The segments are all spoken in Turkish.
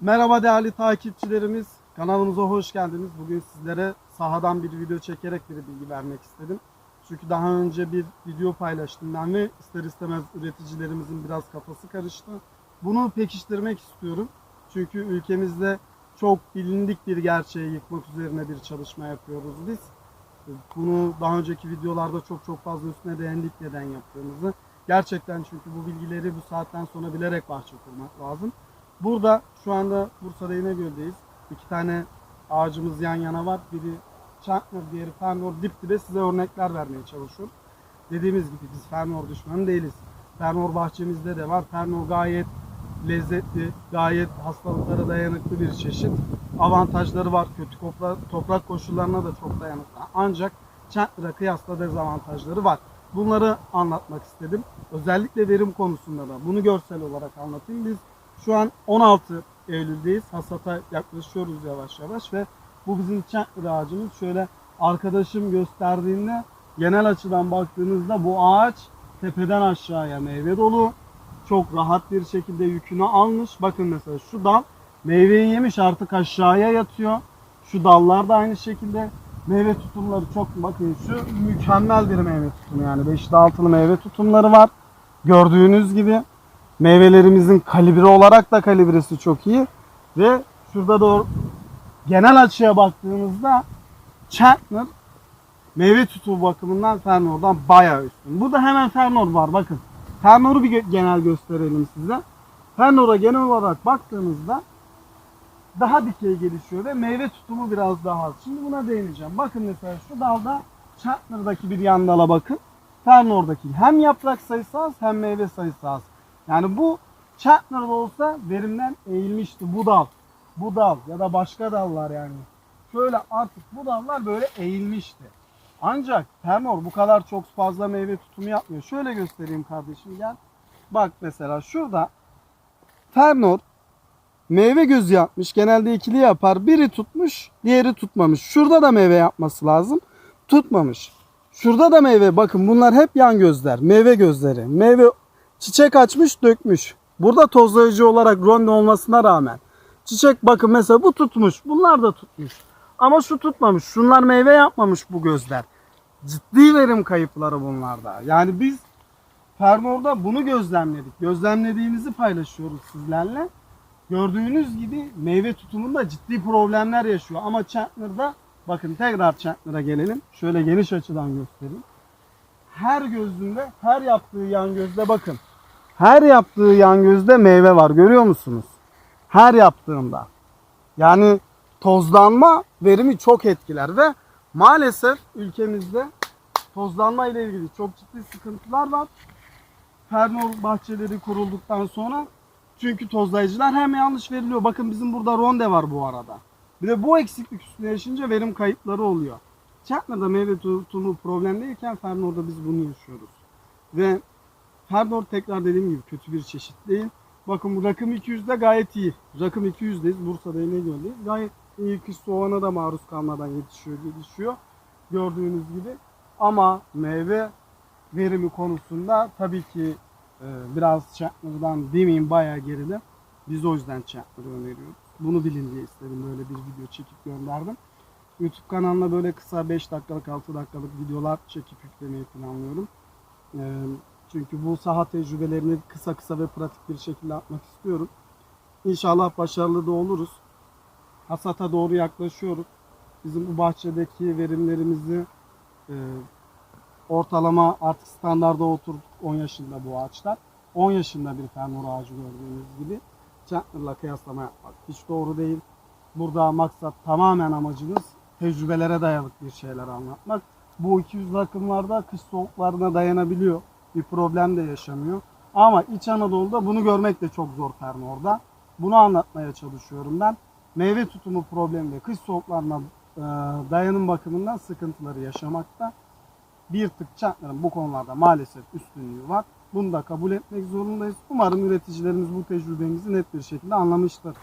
Merhaba değerli takipçilerimiz. Kanalımıza hoş geldiniz. Bugün sizlere sahadan bir video çekerek bir bilgi vermek istedim. Çünkü daha önce bir video paylaştım ben ve ister istemez üreticilerimizin biraz kafası karıştı. Bunu pekiştirmek istiyorum. Çünkü ülkemizde çok bilindik bir gerçeği yıkmak üzerine bir çalışma yapıyoruz biz. Bunu daha önceki videolarda çok çok fazla üstüne değindik neden yaptığımızı. Gerçekten çünkü bu bilgileri bu saatten sonra bilerek bahçe kurmak lazım. Burada şu anda Bursa'da İnegöl'deyiz. İki tane ağacımız yan yana var. Biri Chandler, diğeri Fernor dip dibe size örnekler vermeye çalışıyorum. Dediğimiz gibi biz Fernor düşmanı değiliz. Fernor bahçemizde de var. Fernor gayet lezzetli, gayet hastalıklara dayanıklı bir çeşit. Avantajları var. Kötü toprak, toprak koşullarına da çok dayanıklı. Ancak Chandler'a kıyasla dezavantajları var. Bunları anlatmak istedim. Özellikle verim konusunda da bunu görsel olarak anlatayım. Biz şu an 16 Eylül'deyiz. Hasata yaklaşıyoruz yavaş yavaş ve bu bizim Chandler ağacımız. Şöyle arkadaşım gösterdiğinde genel açıdan baktığınızda bu ağaç tepeden aşağıya meyve dolu. Çok rahat bir şekilde yükünü almış. Bakın mesela şu dal meyveyi yemiş artık aşağıya yatıyor. Şu dallar da aynı şekilde meyve tutumları çok bakın şu mükemmel bir meyve tutumu yani beşli altılı meyve tutumları var. Gördüğünüz gibi meyvelerimizin kalibre olarak da kalibresi çok iyi ve şurada da genel açıya baktığımızda Chandler meyve tutumu bakımından Fernor'dan bayağı üstün. Burada hemen Fernor var bakın. Fernor'u bir genel gösterelim size. Fernor'a genel olarak baktığımızda daha dikey gelişiyor ve meyve tutumu biraz daha az. Şimdi buna değineceğim. Bakın mesela şu dalda Chandler'daki bir yan dala bakın. Fernor'daki hem yaprak sayısı az hem meyve sayısı az. Yani bu Chandler'da olsa verimden eğilmişti bu dal. Bu dal ya da başka dallar yani. Şöyle artık bu dallar böyle eğilmişti. Ancak Fernor bu kadar çok fazla meyve tutumu yapmıyor. Şöyle göstereyim kardeşim gel. Bak mesela şurada Fernor meyve gözü yapmış. Genelde ikili yapar. Biri tutmuş, diğeri tutmamış. Şurada da meyve yapması lazım. Tutmamış. Şurada da meyve. Bakın bunlar hep yan gözler. Meyve gözleri. Meyve çiçek açmış, dökmüş. Burada tozlayıcı olarak ronde olmasına rağmen. Çiçek bakın mesela bu tutmuş. Bunlar da tutmuş. Ama şu tutmamış. Şunlar meyve yapmamış bu gözler. Ciddi verim kayıpları bunlarda. Yani biz Fernor'da bunu gözlemledik. Gözlemlediğimizi paylaşıyoruz sizlerle. Gördüğünüz gibi meyve tutumunda ciddi problemler yaşıyor. Ama Chandler'da bakın tekrar Chandler'a gelelim. Şöyle geniş açıdan göstereyim. Her gözünde, her yaptığı yan gözde bakın. Her yaptığı yan gözde meyve var. Görüyor musunuz? Her yaptığında. Yani tozlanma verimi çok etkiler ve maalesef ülkemizde tozlanma ile ilgili çok ciddi sıkıntılar var. Fernor bahçeleri kurulduktan sonra çünkü tozlayıcılar hem yanlış veriliyor. Bakın bizim burada ronde var bu arada. Bir de bu eksiklik üstüne yaşayınca verim kayıpları oluyor. Chandler'da meyve tutumu problem değilken Fernor'da biz bunu yaşıyoruz. Ve Fernor tekrar dediğim gibi kötü bir çeşit değil. Bakın bu rakım 200'de gayet iyi. Rakım 200'deyiz. Bursa'da İnegöl'deyiz. Gayet iyi kış soğuğuna da maruz kalmadan yetişiyor, gelişiyor. Gördüğünüz gibi. Ama meyve verimi konusunda tabii ki e, biraz Chandler'dan demeyeyim bayağı geride. Biz o yüzden Chandler'ı öneriyoruz. Bunu bilin diye istedim böyle bir video çekip gönderdim. YouTube kanalına böyle kısa 5 dakikalık 6 dakikalık videolar çekip yüklemeyi planlıyorum. E, çünkü bu saha tecrübelerini kısa kısa ve pratik bir şekilde atmak istiyorum. İnşallah başarılı da oluruz. Hasata doğru yaklaşıyoruz. Bizim bu bahçedeki verimlerimizi e, ortalama artık standarda oturduk 10 yaşında bu ağaçlar. 10 yaşında bir fernur ağacı gördüğünüz gibi. Chandler'la kıyaslama yapmak hiç doğru değil. Burada maksat tamamen amacımız tecrübelere dayalı bir şeyler anlatmak. Bu 200 rakımlarda kış soğuklarına dayanabiliyor. Bir problem de yaşamıyor. Ama İç Anadolu'da bunu görmek de çok zor Fernor'da. Bunu anlatmaya çalışıyorum ben. Meyve tutumu problemi ve kış soğuklarına e, dayanım bakımından sıkıntıları yaşamakta bir tık Chandler'ın bu konularda maalesef üstünlüğü var. Bunu da kabul etmek zorundayız. Umarım üreticilerimiz bu tecrübemizi net bir şekilde anlamıştır.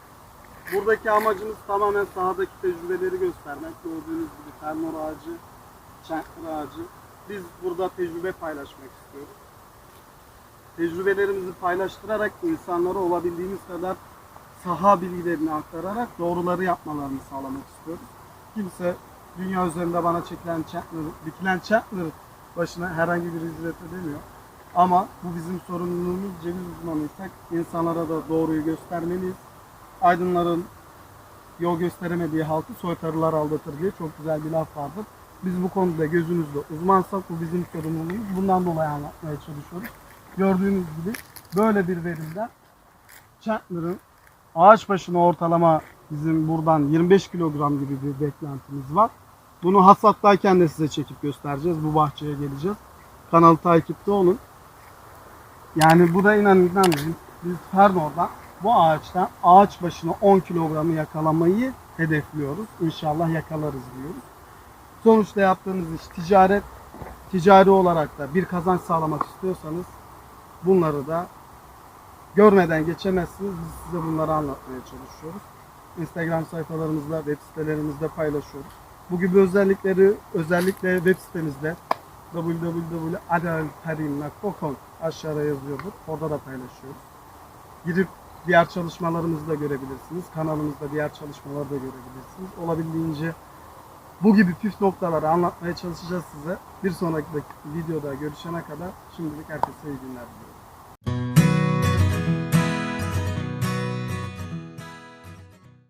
Buradaki amacımız tamamen sahadaki tecrübeleri göstermek. Gördüğünüz gibi Fernor ağacı, Chandler ağacı. Biz burada tecrübe paylaşmak istiyoruz. Tecrübelerimizi paylaştırarak insanlara olabildiğimiz kadar saha bilgilerini aktararak doğruları yapmalarını sağlamak istiyoruz. Kimse dünya üzerinde bana çekilen Chandler, dikilen Chandler başına herhangi bir ücret ödemiyor. Ama bu bizim sorumluluğumuz. Ceviz uzmanıysak insanlara da doğruyu göstermeliyiz. Aydınların yol gösteremediği halkı soytarılar aldatır diye çok güzel bir laf vardır. Biz bu konuda gözümüzde uzmansak bu bizim sorumluluğumuz. Bundan dolayı anlatmaya çalışıyoruz. Gördüğünüz gibi böyle bir verimden Chandler'ın ağaç başına ortalama bizim buradan 25 kilogram gibi bir beklentimiz var. Bunu hasattayken de size çekip göstereceğiz. Bu bahçeye geleceğiz. Kanalı takipte olun. Yani bu da inanın inanmayın. Biz Ferno'dan bu ağaçtan ağaç başına 10 kilogramı yakalamayı hedefliyoruz. İnşallah yakalarız diyoruz. Sonuçta yaptığınız iş ticaret. Ticari olarak da bir kazanç sağlamak istiyorsanız bunları da görmeden geçemezsiniz. Biz size bunları anlatmaya çalışıyoruz. Instagram sayfalarımızda, web sitelerimizde paylaşıyoruz. Bu gibi özellikleri özellikle web sitemizde www.adalkarim.com aşağıda yazıyordur. Orada da paylaşıyoruz. Girip diğer çalışmalarımızı da görebilirsiniz. Kanalımızda diğer çalışmaları da görebilirsiniz. Olabildiğince bu gibi püf noktaları anlatmaya çalışacağız size. Bir sonraki videoda görüşene kadar şimdilik herkese iyi günler diliyorum.